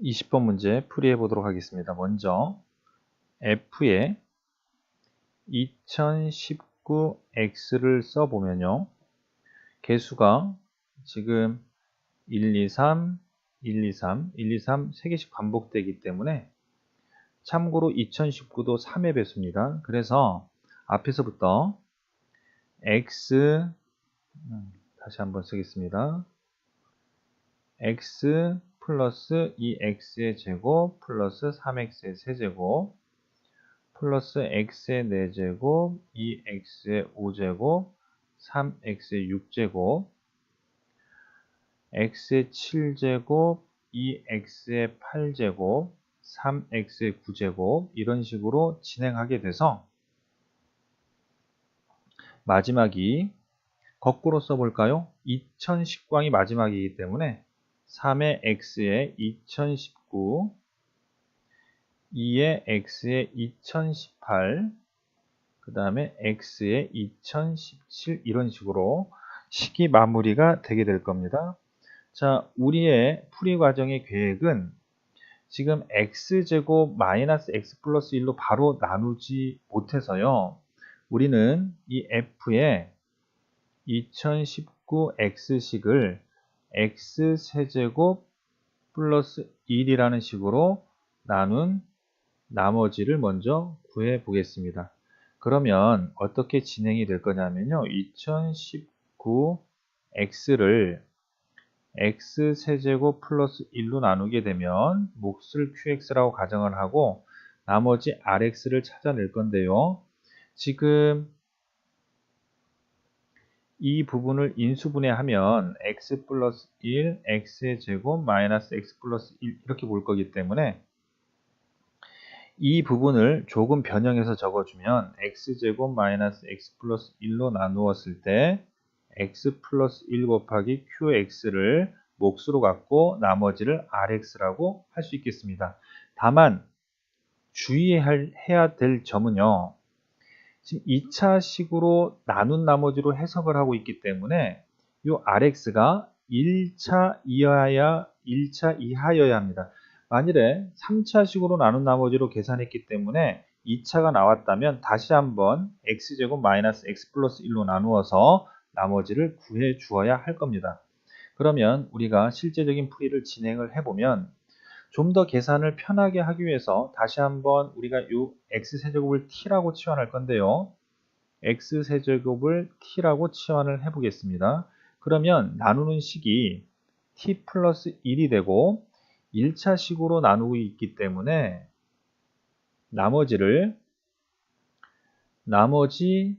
20번 문제 풀이해 보도록 하겠습니다. 먼저 F에 2019X를 써보면요. 개수가 지금 1, 2, 3, 1, 2, 3, 1, 2, 3 3개씩 반복되기 때문에 참고로 2019도 3의 배수입니다. 그래서 앞에서부터 X 음, 다시 한번 쓰겠습니다. X 플러스 2x의 제곱 플러스 3x의 세제곱 플러스 x의 4제곱 2x의 5제곱 3x의 6제곱 x의 7제곱 2x의 8제곱 3x의 9제곱 이런 식으로 진행하게 돼서 마지막이 거꾸로 써볼까요? 2010광이 마지막이기 때문에 3의 x에 2019, 2의 x에 2018, 그 다음에 x에 2017 이런 식으로 식이 마무리가 되게 될 겁니다. 자, 우리의 풀이 과정의 계획은 지금 x제곱 마이너스 x 플러스 1로 바로 나누지 못해서요. 우리는 이 f에 2019x식을 x세제곱 플러스 1이라는 식으로 나눈 나머지를 먼저 구해 보겠습니다. 그러면 어떻게 진행이 될 거냐면요. 2019x를 x세제곱 플러스 1로 나누게 되면 몫을 qx라고 가정을 하고 나머지 rx를 찾아낼 건데요. 지금 이 부분을 인수분해하면 x 플러스 1, x의 제곱 마이너스 x 플러스 1 이렇게 볼 거기 때문에 이 부분을 조금 변형해서 적어주면 x제곱 마이너스 x 플러스 1로 나누었을 때 x 플러스 1 곱하기 qx를 몫으로 갖고 나머지를 rx라고 할 수 있겠습니다. 다만 주의해야 될 점은요. 지금 2차식으로 나눈 나머지로 해석을 하고 있기 때문에 이 RX가 1차 이하야 1차 이하여야 합니다. 만일에 3차식으로 나눈 나머지로 계산했기 때문에 2차가 나왔다면 다시 한번 x제곱 마이너스 x 플러스 1로 나누어서 나머지를 구해 주어야 할 겁니다. 그러면 우리가 실제적인 풀이를 진행을 해보면 좀 더 계산을 편하게 하기 위해서 다시 한번 우리가 이 x세제곱을 t라고 치환할 건데요. x세제곱을 t라고 치환을 해보겠습니다. 그러면 나누는 식이 t 플러스 1이 되고 1차 식으로 나누고 있기 때문에 나머지를 나머지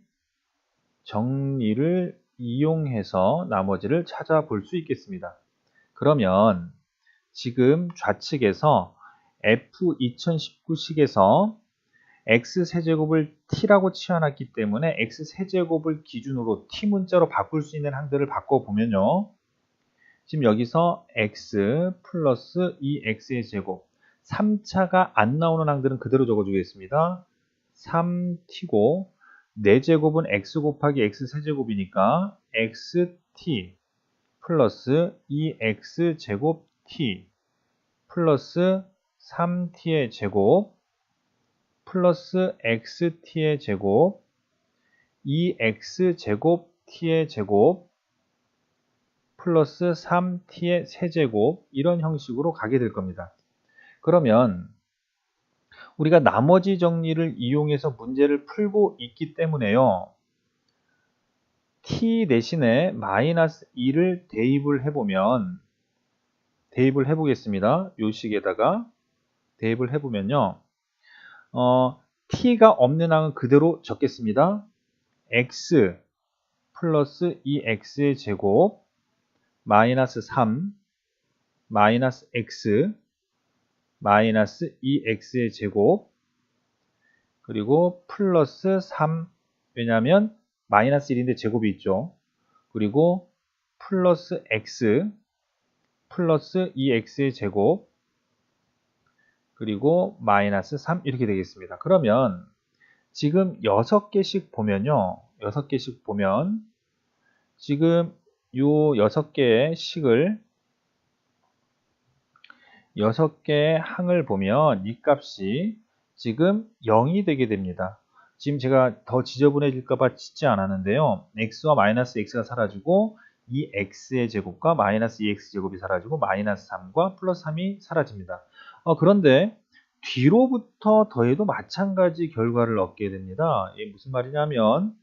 정리를 이용해서 나머지를 찾아볼 수 있겠습니다. 그러면 지금 좌측에서 F2019식에서 x세제곱을 t라고 치환했기 때문에 x세제곱을 기준으로 t 문자로 바꿀 수 있는 항들을 바꿔보면요. 지금 여기서 x 플러스 2x의 제곱 3차가 안 나오는 항들은 그대로 적어주겠습니다. 3t고 4제곱은 x 곱하기 x세제곱이니까 xt 플러스 2x제곱 t 플러스 3t의 제곱 플러스 xt의 제곱 2x제곱 t의 제곱 플러스 3t의 세제곱 이런 형식으로 가게 될 겁니다. 그러면 우리가 나머지 정리를 이용해서 문제를 풀고 있기 때문에요. t 대신에 마이너스 2를 대입을 해보면 대입을 해보겠습니다. 요 식에다가 대입을 해보면요. 어, t가 없는 항은 그대로 적겠습니다. x 플러스 2x의 제곱 마이너스 3 마이너스 x 마이너스 2x의 제곱 그리고 플러스 3 왜냐하면 마이너스 1인데 제곱이 있죠. 그리고 플러스 x 플러스 2x의 제곱 그리고 마이너스 3 이렇게 되겠습니다. 그러면 지금 6개씩 보면요. 6개씩 보면 지금 요 6개의 식을 6개의 항을 보면 이 값이 지금 0이 되게 됩니다. 지금 제가 더 지저분해질까봐 짓지 않았는데요. x와 마이너스 x가 사라지고 이 x의 제곱과 마이너스 2x 제곱이 사라지고 마이너스 3과 플러스 3이 사라집니다. 어, 그런데 뒤로부터 더해도 마찬가지 결과를 얻게 됩니다. 이게 무슨 말이냐면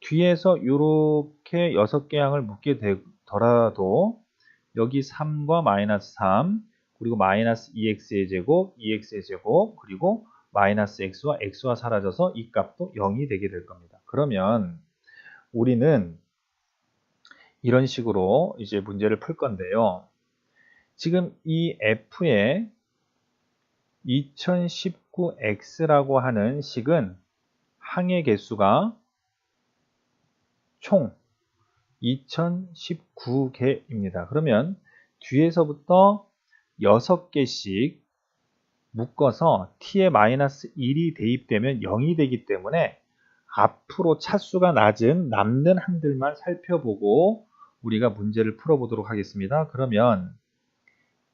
뒤에서 이렇게 6개 항을 묶게 되더라도 여기 3과 마이너스 3 그리고 마이너스 2x의 제곱, 2x의 제곱 그리고 마이너스 x와 x와 사라져서 이 값도 0이 되게 될 겁니다. 그러면 우리는 이런 식으로 이제 문제를 풀 건데요. 지금 이 f의 2019x라고 하는 식은 항의 개수가 총 2019개입니다. 그러면 뒤에서부터 6개씩 묶어서 t에 마이너스 1이 대입되면 0이 되기 때문에 앞으로 차수가 낮은 남는 항들만 살펴보고 우리가 문제를 풀어보도록 하겠습니다. 그러면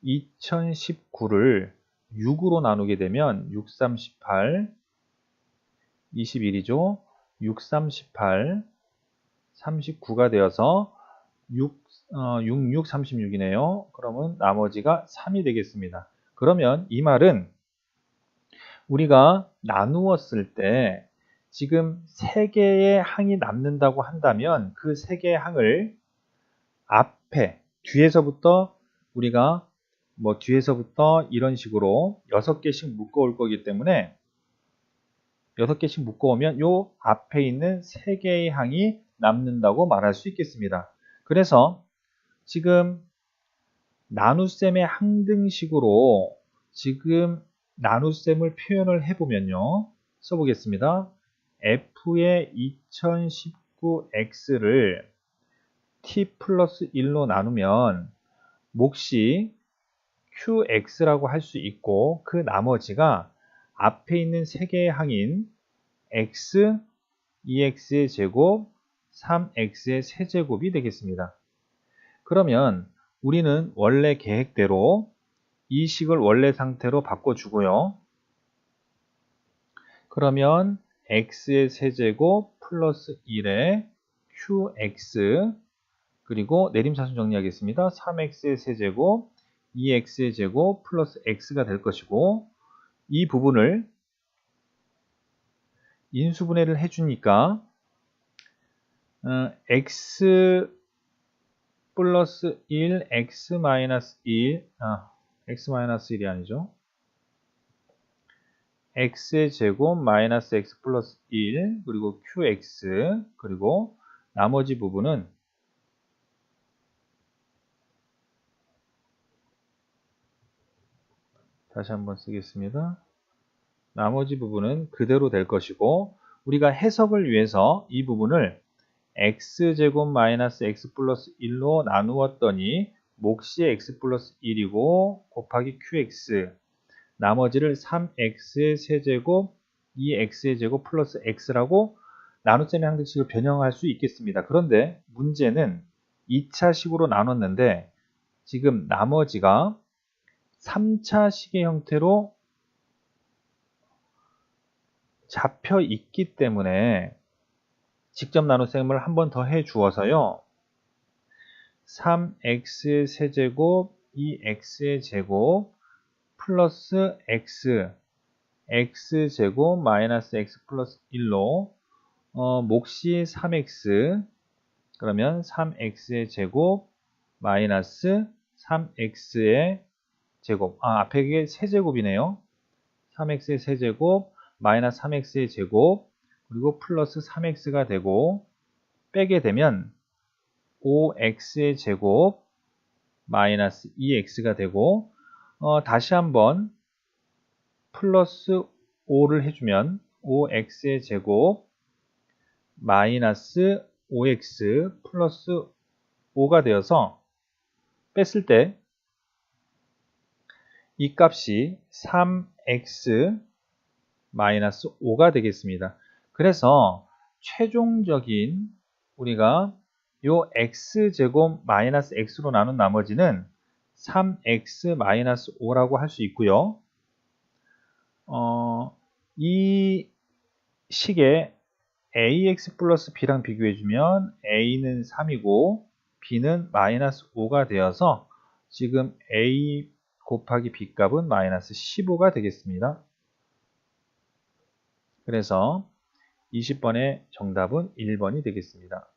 2019를 6으로 나누게 되면 6, 3, 18, 21이죠. 6, 3, 18, 39가 되어서 6, 어, 6, 6, 36이네요. 그러면 나머지가 3이 되겠습니다. 그러면 이 말은 우리가 나누었을 때 지금 3개의 항이 남는다고 한다면 그 3개의 항을 앞에 뒤에서부터 우리가 뭐 뒤에서부터 이런 식으로 6개씩 묶어 올 거기 때문에 6개씩 묶어 오면 요 앞에 있는 3개의 항이 남는다고 말할 수 있겠습니다. 그래서 지금 나눗셈의 항등식으로 지금 나눗셈을 표현을 해보면요. 써보겠습니다. f의 2019x를 t 플러스 1로 나누면 몫이 qx라고 할 수 있고 그 나머지가 앞에 있는 세 개의 항인 x, 2x의 제곱, 3x의 세제곱이 되겠습니다. 그러면 우리는 원래 계획대로 이 식을 원래 상태로 바꿔주고요. 그러면 x의 세제곱 플러스 1의 qx 그리고 내림차순 정리하겠습니다. 3x의 세제곱 2x의 제곱 플러스 x가 될 것이고 이 부분을 인수분해를 해주니까 어, x 플러스 1, x 마이너스 1, 아, x 마이너스 1이 아니죠. x의 제곱 마이너스 x 플러스 1 그리고 qx 그리고 나머지 부분은 다시 한번 쓰겠습니다. 나머지 부분은 그대로 될 것이고 우리가 해석을 위해서 이 부분을 x제곱 마이너스 x 플러스 1로 나누었더니 몫이 x 플러스 1이고 곱하기 qx 나머지를 3x의 세제곱 2x의 제곱 플러스 x라고 나눗셈의 항등식을 변형할 수 있겠습니다. 그런데 문제는 2차식으로 나눴는데 지금 나머지가 3차식의 형태로 잡혀 있기 때문에 직접 나눗셈을 한 번 더 해 주어서요. 3x의 세제곱 2x의 제곱 플러스 x x제곱 마이너스 x 플러스 1로 어, 몫이 3x 그러면 3x의 제곱 마이너스 3x의 제곱. 아 앞에 게 세제곱이네요. 3x의 세제곱 마이너스 3x의 제곱 그리고 플러스 3x가 되고 빼게 되면 5x의 제곱 마이너스 2x가 되고 어, 다시 한번 플러스 5를 해주면 5x의 제곱 마이너스 5x 플러스 5가 되어서 뺐을 때 이 값이 3x 마이너스 5가 되겠습니다. 그래서 최종적인 우리가 요 x제곱 마이너스 x로 나눈 나머지는 3x-5라고 할 수 있고요. 어, 이 식에 ax 플러스 b랑 비교해주면 a는 3이고 b는 마이너스 5가 되어서 지금 a 곱하기 b 값은 마이너스 15가 되겠습니다. 그래서 20번의 정답은 1번이 되겠습니다.